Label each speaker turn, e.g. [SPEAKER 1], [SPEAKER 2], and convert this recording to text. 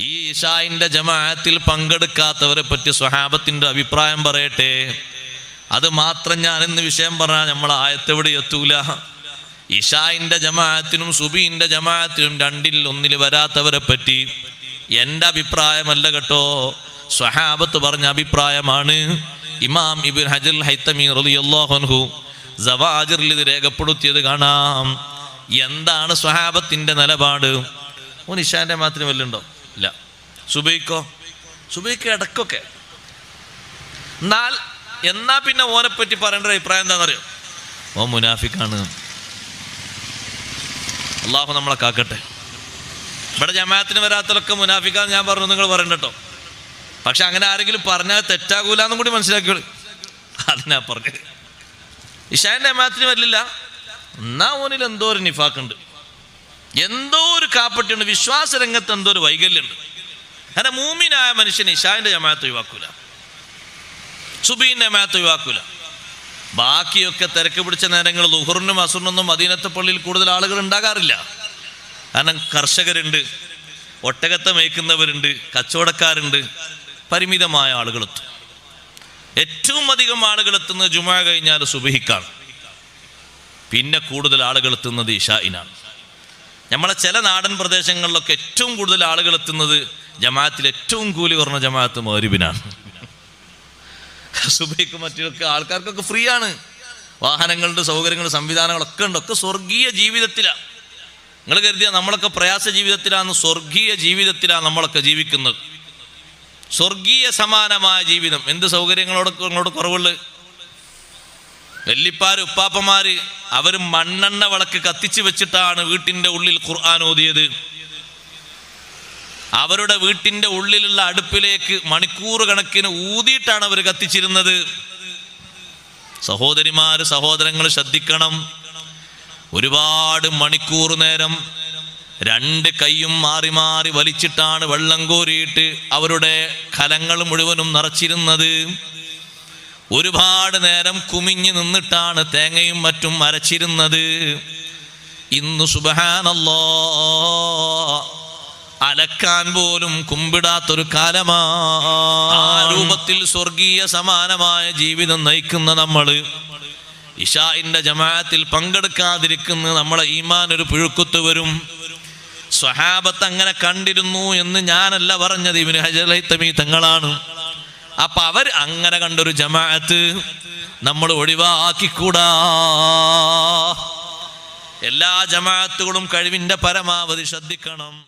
[SPEAKER 1] ഈ ഇഷായിന്റെ ജമാഅത്തിൽ പങ്കെടുക്കാത്തവരെ പറ്റി സ്വഹാബത്തിന്റെ അഭിപ്രായം പറയട്ടെ. അത് മാത്രം ഞാൻ ഇന്ന് വിഷയം പറഞ്ഞാൽ നമ്മൾ ആയത്തെവിടെ എത്തൂല. ഇഷായിന്റെ ജമാഅത്തിനും സുബീന്റെ ജമാഅത്തിനും രണ്ടിൽ ഒന്നിൽ വരാത്തവരെ പറ്റി എന്റെ അഭിപ്രായമല്ല കേട്ടോ. സ്വഹാബത്ത് പറഞ്ഞ അഭിപ്രായമാണ്. ഇമാം ഇബിൻ ഹജൽ ഹൈത്തമി റളിയല്ലാഹു അൻഹു സവാജിറിൽ ഇത് രേഖപ്പെടുത്തിയത് കാണാം. എന്താണ് സ്വഹാബത്തിന്റെ നിലപാട്? ഓൻ ഇഷാന്റെ മാത്രം വല്ലുണ്ടോ? ഇല്ല. സുബൈക്കോ? സുബൈക്ക് ഇടക്കൊക്കെ എന്നാൽ എന്നാ പിന്നെ ഓനെ പറ്റി പറയേണ്ട അഭിപ്രായം എന്താണെന്നറിയോ? ഓ മുനാഫിക്കാണ്. അള്ളാഹു നമ്മളെ കാക്കട്ടെ. ഇവിടെ ജമാഅത്തിന് വരാത്തതൊക്കെ മുനാഫിക്കാന്ന് ഞാൻ പറഞ്ഞു നിങ്ങൾ പറയണ്ട കേട്ടോ. പക്ഷെ അങ്ങനെ ആരെങ്കിലും പറഞ്ഞാൽ തെറ്റാകൂല എന്നും കൂടി മനസ്സിലാക്കിയോളൂ അതിനാ പറഞ്ഞത് ഇഷാന്റെ ജമാഅത്തിന് വരില്ല. എന്നാ ഓനിൽ എന്തോ ഒരു നിഫാക്കുണ്ട്. എന്തോ ഒരു കാപ്പറ്റുണ്ട് വിശ്വാസ രംഗത്ത് എന്തോ ഒരു വൈകല്യമുണ്ട്. അങ്ങനെ മൂമിനായ മനുഷ്യൻ ഇഷാന്റെ ജമാഅത്ത് ഒഴിവാക്കൂല. സുബീന്റെ ജമാഅത്ത് ഒഴിവാക്കൂല. ബാക്കിയൊക്കെ തിരക്ക് പിടിച്ച നേരങ്ങൾ ലുഹറിനും അസുറിനൊന്നും മദീനത്തെ പള്ളിയിൽ കൂടുതൽ ആളുകൾ ഉണ്ടാകാറില്ല. കാരണം കർഷകരുണ്ട് ഒട്ടകത്തെ മേയ്ക്കുന്നവരുണ്ട് കച്ചവടക്കാരുണ്ട് പരിമിതമായ ആളുകളെത്തും. ഏറ്റവും അധികം ആളുകൾ എത്തുന്നത് ജുമാ കഴിഞ്ഞാൽ സുബഹിക്കാണ്. പിന്നെ കൂടുതൽ ആളുകൾ എത്തുന്നത് ഇഷായിനാണ് നമ്മളെ ചില നാടൻ പ്രദേശങ്ങളിലൊക്കെ ഏറ്റവും കൂടുതൽ ആളുകൾ എത്തുന്നത് ജമാഅത്തിൽ ഏറ്റവും കൂലി കുറഞ്ഞ ജമാഅത്ത് മൗരിബിനാണ് സുബൈക്ക് മറ്റൊക്കെ ആൾക്കാർക്കൊക്കെ ഫ്രീ ആണ് വാഹനങ്ങളുടെ സൗകര്യങ്ങൾ സംവിധാനങ്ങളൊക്കെ ഉണ്ട്. ഒക്കെ സ്വർഗീയ ജീവിതത്തിലാണ് നിങ്ങൾ കരുതിയ നമ്മളൊക്കെ പ്രയാസ ജീവിതത്തിലാണ് സ്വർഗീയ ജീവിതത്തിലാണ് നമ്മളൊക്കെ ജീവിക്കുന്നത്. സ്വർഗീയ സമാനമായ ജീവിതം. എന്ത് സൗകര്യങ്ങളോട് നിങ്ങളോട് കുറവുള്ളത് വെല്ലിപ്പാര് ഉപ്പാപ്പമാര് അവർ മണ്ണെണ്ണ വിളക്ക് കത്തിച്ചു വെച്ചിട്ടാണ് വീട്ടിന്റെ ഉള്ളിൽ ഖുർആൻ ഓതിയത്. അവരുടെ വീട്ടിന്റെ ഉള്ളിലുള്ള അടുപ്പിലേക്ക് മണിക്കൂർ കണക്കിന് ഊതിയിട്ടാണ് അവർ കത്തിച്ചിരുന്നത്. സഹോദരിമാര് സഹോദരങ്ങൾ ശ്രദ്ധിക്കണം. ഒരുപാട് മണിക്കൂർ നേരം രണ്ട് കൈയും മാറി മാറി വലിച്ചിട്ടാണ് വെള്ളം കോരിയിട്ട് അവരുടെ കലങ്ങൾ മുഴുവനും നിറച്ചിരുന്നത്. ഒരുപാട് നേരം കുമിഞ്ഞു നിന്നിട്ടാണ് തേങ്ങയും മറ്റും അരച്ചിരുന്നത്. ഇന്ന് സുബഹാനല്ലോ അലക്കാൻ പോലും കുമ്പിടാത്തൊരു കാലമാ. രൂപത്തിൽ സ്വർഗീയ സമാനമായ ജീവിതം നയിക്കുന്ന നമ്മൾ ഇഷായിന്റെ ജമാഅത്തിൽ പങ്കെടുക്കാതിരിക്കുന്ന നമ്മളെ ഈമാൻ ഒരു പുഴുക്കുത്ത് വരും. സ്വഹാബത്ത് അങ്ങനെ കണ്ടിരുന്നു എന്ന് ഞാനല്ല പറഞ്ഞത് ഇവന് ഹജലൈത്തമീ തങ്ങളാണ്. അപ്പൊ അവർ അങ്ങനെ കണ്ടൊരു ജമാഅത്ത് നമ്മൾ ഒഴിവാക്കിക്കൂടാ. എല്ലാ ജമാഅത്തുകളും കഴിവിന്റെ പരമാവധി ശ്രദ്ധിക്കണം.